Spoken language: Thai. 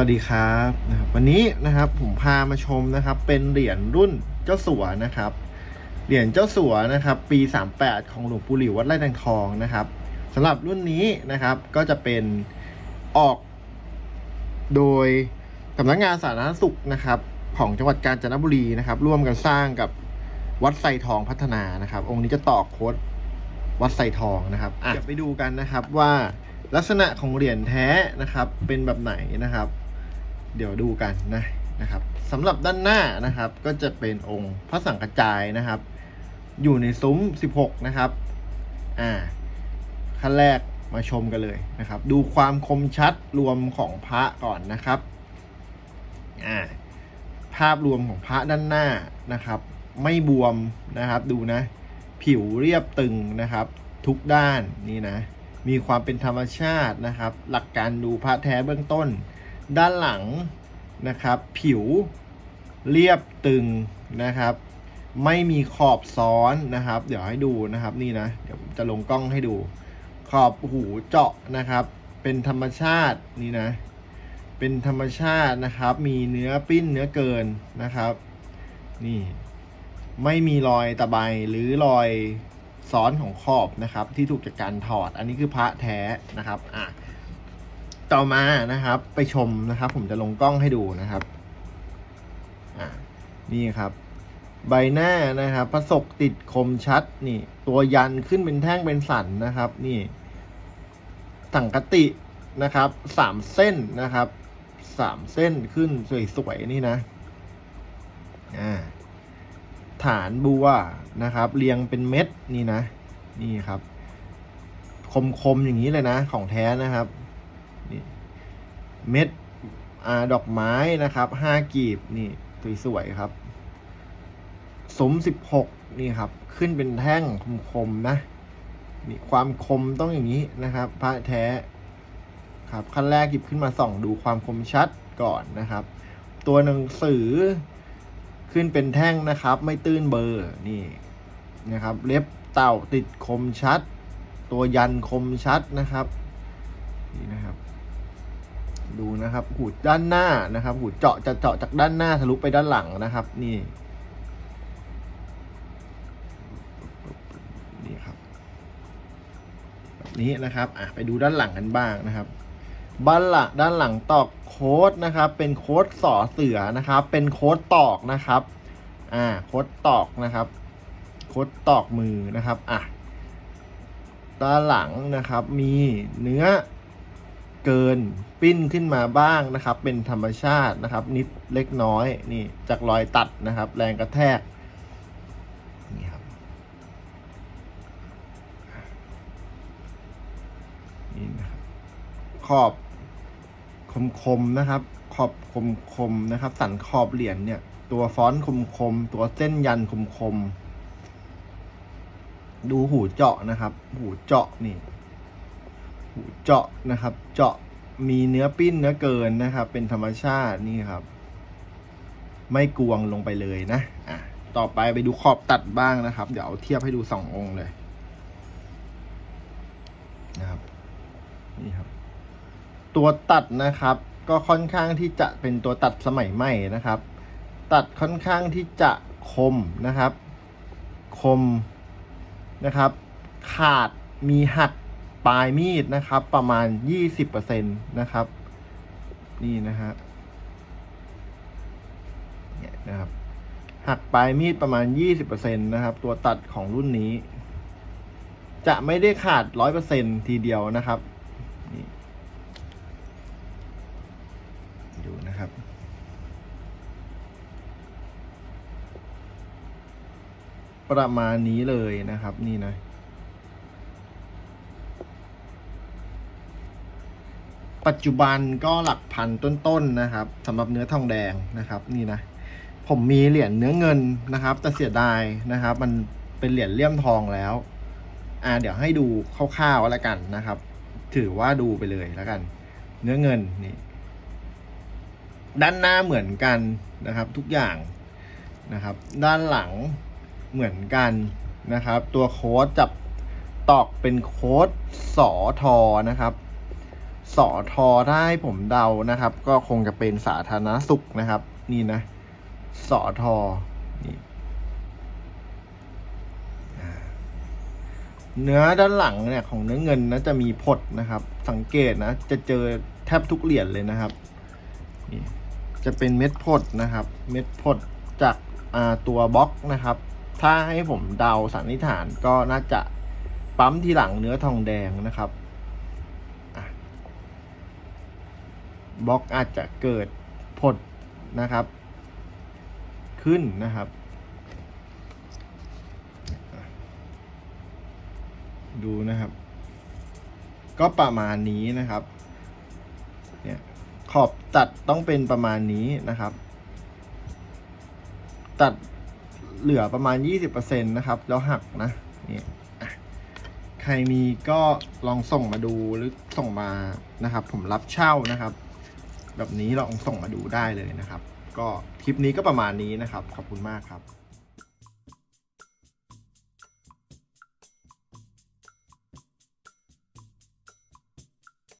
วัสดีครับนะครับวันนี้นะครับผมพามาชมนะครับเป็นเหรียญรุ่นเจ้าสัวนะครับ เหรียญเจ้าสัวนะครับปี 38 ของหลวงปู่หลิววัดไร่แตงทองนะครับสำหรับรุ่นนี้นะครับก็จะเป็นออกโดยสำนักงานสาธารณสุขนะครับของจังหวัดกาญจนบุรีนะครับ ร่วมกันสร้างกับวัดไซทองพัฒนานะครับ องค์นี้จะต่อโค้ดวัดไซทองนะครับอะเดี๋ยวไปดูกันนะครับว่าลักษณะของเหรียญแท้นะครับเป็นแบบไหนนะครับ เดี๋ยวดูกันนะนะครับสำหรับด้านหน้านะครับ ก็จะเป็นองค์พระสังกจายนะครับ อยู่ในซุ้ม 16 นะครับอ่าขั้นแรกมาชมกันเลยนะครับ ดูความคมชัดรวมของพระก่อนนะครับอ่าภาพรวมของพระด้านหน้านะครับ ไม่บวมนะครับ ดูนะ ผิวเรียบตึงนะครับ ทุกด้านนี่นะ มีความเป็นธรรมชาตินะครับ หลักการดูพระแท้เบื้องต้น ด้านหลังนะครับ ผิวเรียบตึงนะครับ ไม่มีขอบซ้อนนะครับ เดี๋ยวให้ดูนะครับนี่นะเดี๋ยวจะลงกล้องให้ดู ขอบหูเจาะนะครับ เป็นธรรมชาตินี่นะ เป็นธรรมชาตินะครับ มีเนื้อปิ้นเนื้อเกินนะครับ นี่ ไม่มีรอยตะไบหรือรอยซ้อนของขอบนะครับ ที่ถูกจากการถอด อันนี้คือพระแท้นะครับ อะ ต่อมานะครับ ไปชมนะครับ ผมจะลงกล้องให้ดูนะครับอ่านี่ครับ ใบหน้านะครับประสบติดคมชัดนี่ ตัวยันขึ้นเป็นแท่งเป็นสันนะครับ นี่สังกตินะครับสามเส้นนะครับสามเส้นขึ้นสวยๆนี่นะอ่าฐานบัวนะครับ เรียงเป็นเม็ดนี่นะ นี่ครับ คมๆอย่างนี้เลยนะ ของแท้นะครับ เม็ดอดอกไม้นะครับห้ากีบนี่สวยๆครับ สมสิบหกนี่ครับ ขึ้นเป็นแท่งคมๆนะนี่ความคมต้องอย่างนี้นะครับพระแท้ครับขั้นแรกหยิบขึ้นมาส่องดูความคมชัดก่อนนะครับ ตัวหนังสือขึ้นเป็นแท่งนะครับ ไม่ตื้นเบอร์นี่นะครับ เล็บเต่าติดคมชัด ตัวยันคมชัดนะครับนี่นะครับ ดูนะครับหูด้านหน้านะครับหูเจาะจะเจาะจากด้านหน้าทะลุไปด้านหลังนะครับ นี่นี่ครับแบบนี้นะครับอะไปดูด้านหลังกันบ้างนะครับบ้านหลังด้านหลังตอกโค้ดนะครับ เป็นโค้ดสอเสือนะครับ เป็นโค้ดตอกนะครับอ่าโค้ดตอกนะครับ โค้ดตอกมือนะครับอะด้านหลังนะครับมีเนื้อ เกินปิ้นขึ้นมาบ้างนะครับ เป็นธรรมชาตินะครับ นิดเล็กน้อยนี่จากรอยตัดนะครับ แรงกระแทกนี่ครับนี่นะครับขอบคมๆนะครับ ขอบคมๆนะครับ สันขอบเหรียญเนี่ย ตัวฟอนต์คมๆตัวเส้นยันคมๆดูหูเจาะนะครับ หูเจาะนี่ เจาะนะครับ เจาะมีเนื้อปิ้นเนื้อเกินนะครับ เป็นธรรมชาตินี่ครับ ไม่กวงลงไปเลยนะอะต่อไปไปดูขอบตัดบ้างนะครับ เดี๋ยวเอาเทียบให้ดูสององค์เลยนะครับนี่ครับ ตัวตัดนะครับ ก็ค่อนข้างที่จะเป็นตัวตัดสมัยใหม่นะครับ ตัดค่อนข้างที่จะคมนะครับ คมนะครับ ขาดมีหัก ปลายมีดนะครับ ประมาณ 20%นะครับ นี่นะฮะเนี่ยนะครับ หักปลายมีดประมาณ 20%นะครับ ตัวตัดของรุ่นนี้ จะไม่ได้ขาด 100%ทีเดียวนะครับนี่ดูนะครับประมาณนี้เลยนะครับ นี่นะ ปัจจุบันก็หลักพันต้นๆนะครับสำหรับเนื้อทองแดงนะครับนี่นะผมมีเหรียญเนื้อเงินนะครับ แต่เสียดายนะครับ มันเป็นเหรียญเลี่ยมทองแล้วอ่าเดี๋ยวให้ดูคร่าวๆแล้วกันนะครับ ถือว่าดูไปเลยแล้วกัน เนื้อเงินนี่ด้านหน้าเหมือนกันนะครับ ทุกอย่างนะครับ ด้านหลังเหมือนกันนะครับ ตัวโค้ดจับตอกเป็นโค้ดสอทอนะครับ สอทอถ้าให้ผมเดานะครับ ก็คงจะเป็นสาธารณสุขนะครับ นี่นะสอทอนี่เนื้อด้านหลังเนี่ยของเนื้อเงินนะจะมีพดนะครับ สังเกตนะ จะเจอแทบทุกเหรียญเลยนะครับนี่จะเป็นเม็ดพดนะครับ เม็ดพดจากตัวบล็อกนะครับ ถ้าให้ผมเดาสันนิษฐานก็น่าจะปั๊มที่หลังเนื้อทองแดงนะครับอะ บล็อกอาจจะเกิดผดนะครับ ขึ้นนะครับ ดูนะครับ ก็ประมาณนี้นะครับเนี่ยขอบตัดต้องเป็นประมาณนี้นะครับ ตัดเหลือประมาณ 20%นะครับ แล้วหักนะนี่อะใครมีก็ลองส่งมาดูหรือส่งมานะครับ ผมรับเช่านะครับ แบบนี้ลองส่งมาดูได้เลยนะครับ ก็คลิปนี้ก็ประมาณนี้นะครับ ขอบคุณมากครับ